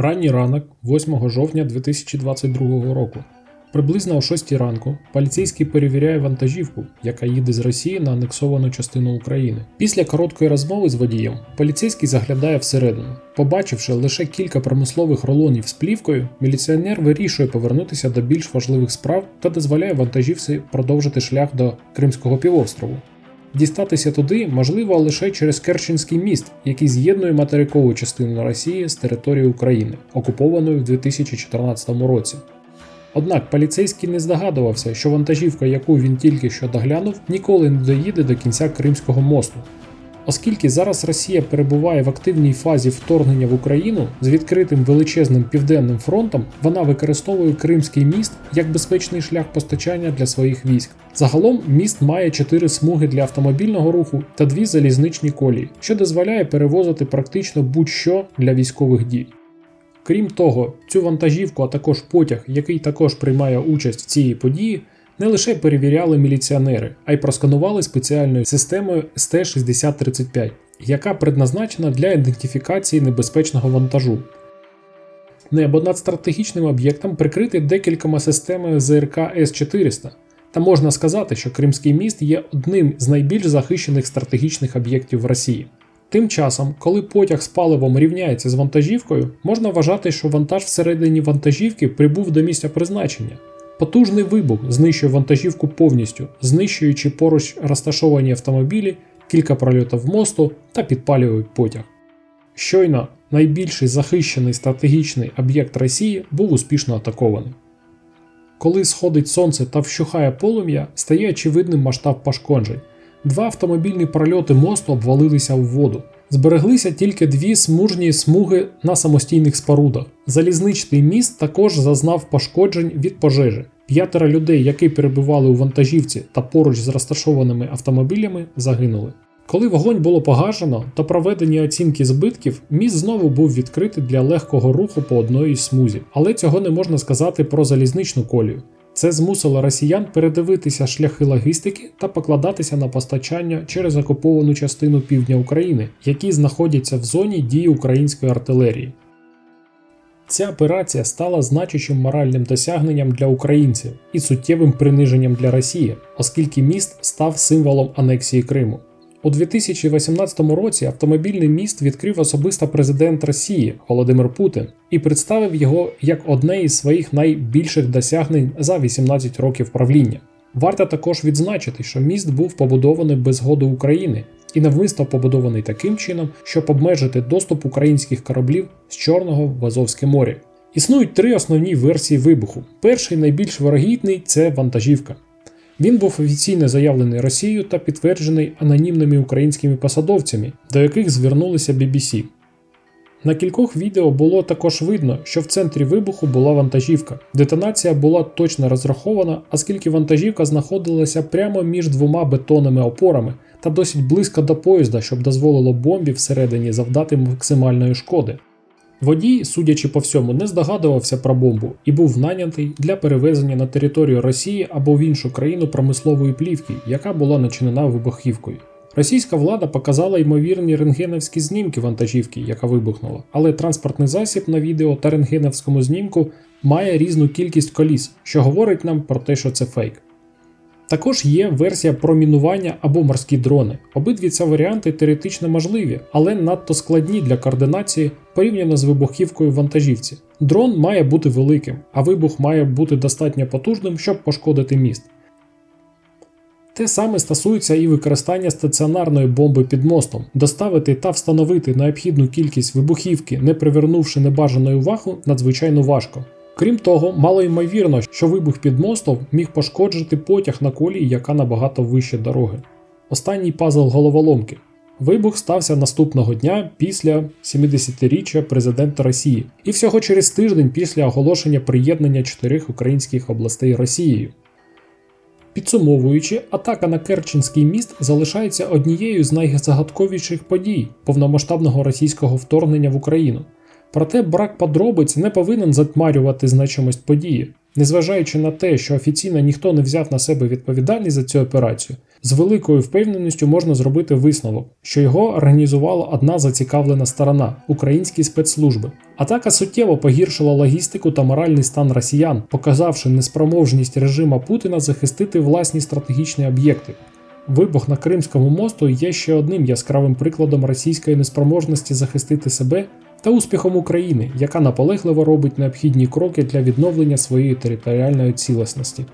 Ранній ранок, 8 жовтня 2022 року. Приблизно о 6 ранку поліцейський перевіряє вантажівку, яка їде з Росії на анексовану частину України. Після короткої розмови з водієм поліцейський заглядає всередину. Побачивши лише кілька промислових рулонів з плівкою, міліціонер вирішує повернутися до більш важливих справ та дозволяє вантажівці продовжити шлях до Кримського півострову. Дістатися туди можливо лише через Керченський міст, який з'єднує материкову частину Росії з територією України, окупованою в 2014 році. Однак поліцейський не здогадувався, що вантажівка, яку він тільки що доглянув, ніколи не доїде до кінця Кримського мосту. Оскільки зараз Росія перебуває в активній фазі вторгнення в Україну з відкритим величезним південним фронтом, вона використовує Кримський міст як безпечний шлях постачання для своїх військ. Загалом міст має чотири смуги для автомобільного руху та дві залізничні колії, що дозволяє перевозити практично будь-що для військових дій. Крім того, цю вантажівку, а також потяг, який також приймає участь в цій події, не лише перевіряли міліціонери, а й просканували спеціальною системою ST6035, яка предназначена для ідентифікації небезпечного вантажу. Небо над стратегічним об'єктом прикрите декількома системами ЗРК С-400, та можна сказати, що Кримський міст є одним з найбільш захищених стратегічних об'єктів в Росії. Тим часом, коли потяг з паливом рівняється з вантажівкою, можна вважати, що вантаж всередині вантажівки прибув до місця призначення. Потужний вибух знищує вантажівку повністю, знищуючи поруч розташовані автомобілі, кілька прольотів мосту та підпалюють потяг. Щойно найбільший захищений стратегічний об'єкт Росії був успішно атакований. Коли сходить сонце та вщухає полум'я, стає очевидним масштаб пошкоджень. Два автомобільні прольоти мосту обвалилися у воду. Збереглися тільки дві смужні смуги на самостійних спорудах. Залізничний міст також зазнав пошкоджень від пожежі. П'ятеро людей, які перебували у вантажівці та поруч з розташованими автомобілями, загинули. Коли вогонь було погашено та проведені оцінки збитків, міст знову був відкритий для легкого руху по одної смузі, але цього не можна сказати про залізничну колію. Це змусило росіян передивитися шляхи логістики та покладатися на постачання через окуповану частину півдня України, які знаходяться в зоні дії української артилерії. Ця операція стала значущим моральним досягненням для українців і суттєвим приниженням для Росії, оскільки міст став символом анексії Криму. У 2018 році автомобільний міст відкрив особисто президент Росії Володимир Путін і представив його як одне із своїх найбільших досягнень за 18 років правління. Варто також відзначити, що міст був побудований без згоди України і навмисно побудований таким чином, щоб обмежити доступ українських кораблів з Чорного в Азовське море. Існують три основні версії вибуху. Перший найбільш вирогідний це вантажівка. Він був офіційно заявлений Росією та підтверджений анонімними українськими посадовцями, до яких звернулися BBC. На кількох відео було також видно, що в центрі вибуху була вантажівка. Детонація була точно розрахована, оскільки вантажівка знаходилася прямо між двома бетонними опорами та досить близько до поїзда, щоб дозволило бомбі всередині завдати максимальної шкоди. Водій, судячи по всьому, не здогадувався про бомбу і був нанятий для перевезення на територію Росії або в іншу країну промислової плівки, яка була начинена вибухівкою. Російська влада показала ймовірні рентгеновські знімки вантажівки, яка вибухнула, але транспортний засіб на відео та рентгеновському знімку має різну кількість коліс, що говорить нам про те, що це фейк. Також є версія про мінування або морські дрони. Обидві ці варіанти теоретично можливі, але надто складні для координації порівняно з вибухівкою вантажівці. Дрон має бути великим, а вибух має бути достатньо потужним, щоб пошкодити міст. Те саме стосується і використання стаціонарної бомби під мостом. Доставити та встановити необхідну кількість вибухівки, не привернувши небажаної уваги, надзвичайно важко. Крім того, мало ймовірно, що вибух під мостом міг пошкоджити потяг на колії, яка набагато вище дороги. Останній пазл головоломки. Вибух стався наступного дня після 70-річчя президента Росії і всього через тиждень після оголошення приєднання чотирьох українських областей Росією. Підсумовуючи, атака на Керченський міст залишається однією з найзагадковіших подій повномасштабного російського вторгнення в Україну. Проте брак подробиць не повинен затьмарювати значимость події. Незважаючи на те, що офіційно ніхто не взяв на себе відповідальність за цю операцію, З великою впевненістю можна зробити висновок, що його організувала одна зацікавлена сторона українські спецслужби. Атака суттєво погіршила логістику та моральний стан росіян, показавши неспроможність режима Путіна захистити власні стратегічні об'єкти. Вибух на Кримському мосту є ще одним яскравим прикладом російської неспроможності захистити себе та успіхом України, яка наполегливо робить необхідні кроки для відновлення своєї територіальної цілісності.